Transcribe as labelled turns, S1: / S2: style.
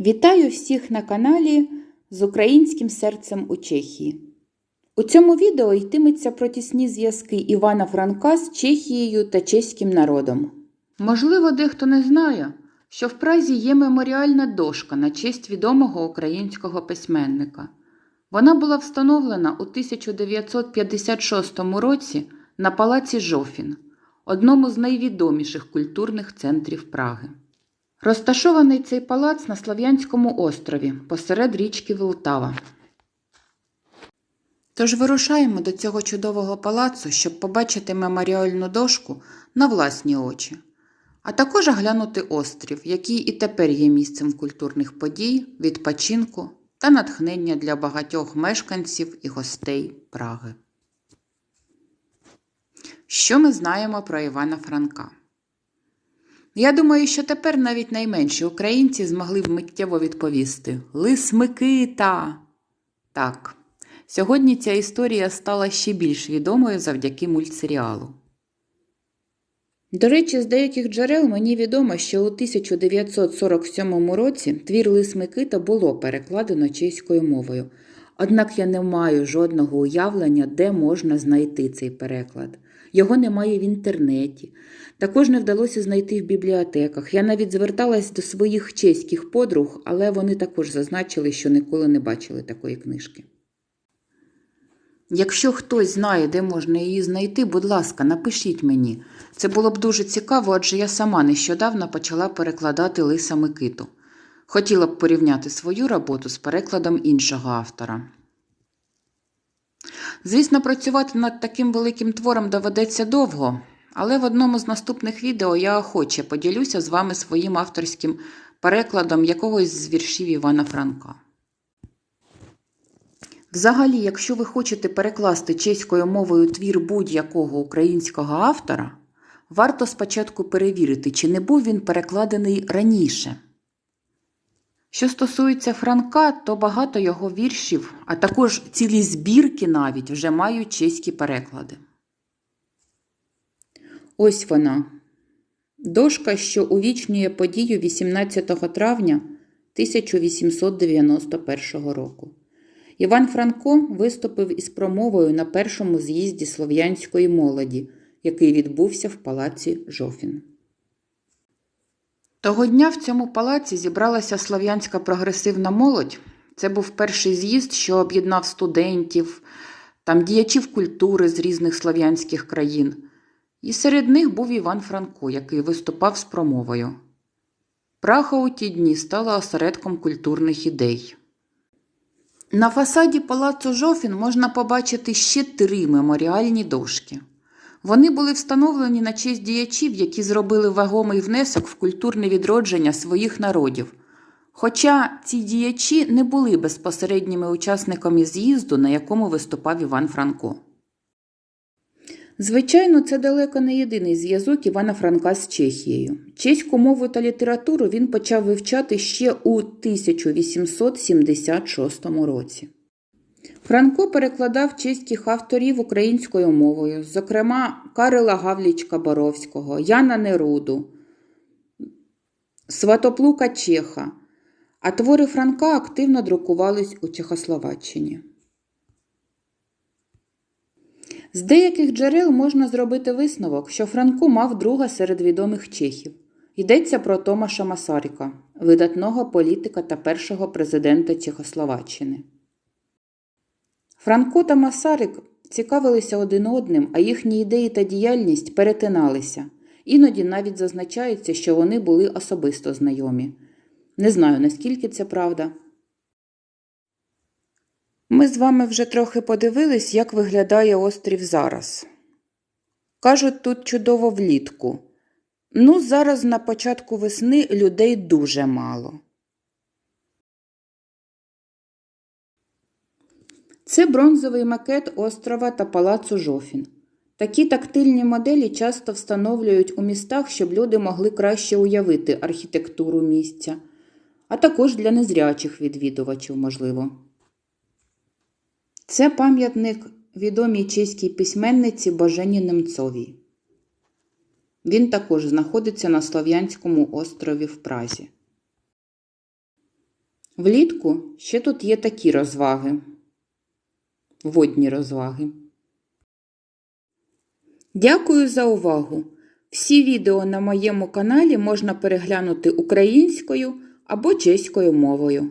S1: Вітаю всіх на каналі з українським серцем у Чехії. У цьому відео йтиметься про тісні зв'язки Івана Франка з Чехією та чеським народом. Можливо, дехто не знає, що в Празі є меморіальна дошка на честь відомого українського письменника. Вона була встановлена у 1956 році на палаці Жофін, одному з найвідоміших культурних центрів Праги. Розташований цей палац на Слов'янському острові посеред річки Волтава. Тож вирушаємо до цього чудового палацу, щоб побачити меморіальну дошку на власні очі, а також оглянути острів, який і тепер є місцем культурних подій, відпочинку та натхнення для багатьох мешканців і гостей Праги. Що ми знаємо про Івана Франка? Я думаю, що тепер навіть найменші українці змогли б миттєво відповісти Лис Микита. Так, сьогодні ця історія стала ще більш відомою завдяки мультсеріалу. До речі, з деяких джерел мені відомо, що у 1947 році твір Лис Микита було перекладено чеською мовою. Однак я не маю жодного уявлення, де можна знайти цей переклад. Його немає в інтернеті. Також не вдалося знайти в бібліотеках. Я навіть зверталась до своїх чеських подруг, але вони також зазначили, що ніколи не бачили такої книжки. Якщо хтось знає, де можна її знайти, будь ласка, напишіть мені. Це було б дуже цікаво, адже я сама нещодавно почала перекладати Лиса Микиту. Хотіла б порівняти свою роботу з перекладом іншого автора. Звісно, працювати над таким великим твором доведеться довго, але в одному з наступних відео я охоче поділюся з вами своїм авторським перекладом якогось з віршів Івана Франка. Взагалі, якщо ви хочете перекласти чеською мовою твір будь-якого українського автора, варто спочатку перевірити, чи не був він перекладений раніше. Що стосується Франка, то багато його віршів, а також цілі збірки навіть вже мають чеські переклади. Ось вона. Дошка, що увічнює подію 18 травня 1891 року. Іван Франко виступив із промовою на першому з'їзді слов'янської молоді, який відбувся в палаці Жофін. Того дня в цьому палаці зібралася слов'янська прогресивна молодь. Це був перший з'їзд, що об'єднав студентів, там діячів культури з різних слов'янських країн. І серед них був Іван Франко, який виступав з промовою. Прага у ті дні стала осередком культурних ідей. На фасаді палацу Жофін можна побачити ще три меморіальні дошки. Вони були встановлені на честь діячів, які зробили вагомий внесок в культурне відродження своїх народів. Хоча ці діячі не були безпосередніми учасниками з'їзду, на якому виступав Іван Франко. Звичайно, це далеко не єдиний зв'язок Івана Франка з Чехією. Чеську мову та літературу він почав вивчати ще у 1876 році. Франко перекладав чеських авторів українською мовою, зокрема Карила Гавлічка Боровського, Яна Неруду, Сватоплука Чеха, а твори Франка активно друкувались у Чехословаччині. З деяких джерел можна зробити висновок, що Франко мав друга серед відомих чехів. Йдеться про Томаша Масаріка, видатного політика та першого президента Чехословаччини. Франко та Масарик цікавилися один одним, а їхні ідеї та діяльність перетиналися. Іноді навіть зазначається, що вони були особисто знайомі. Не знаю, наскільки це правда. Ми з вами вже трохи подивились, як виглядає острів зараз. Кажуть, тут чудово влітку. Ну, зараз на початку весни людей дуже мало. Це бронзовий макет острова та палацу Жофін. Такі тактильні моделі часто встановлюють у містах, щоб люди могли краще уявити архітектуру місця, а також для незрячих відвідувачів, можливо. Це пам'ятник відомій чеській письменниці Божені Немцовій. Він також знаходиться на Слов'янському острові в Празі. Влітку ще тут є такі розваги. Водні розваги. Дякую за увагу! Всі відео на моєму каналі можна переглянути українською або чеською мовою.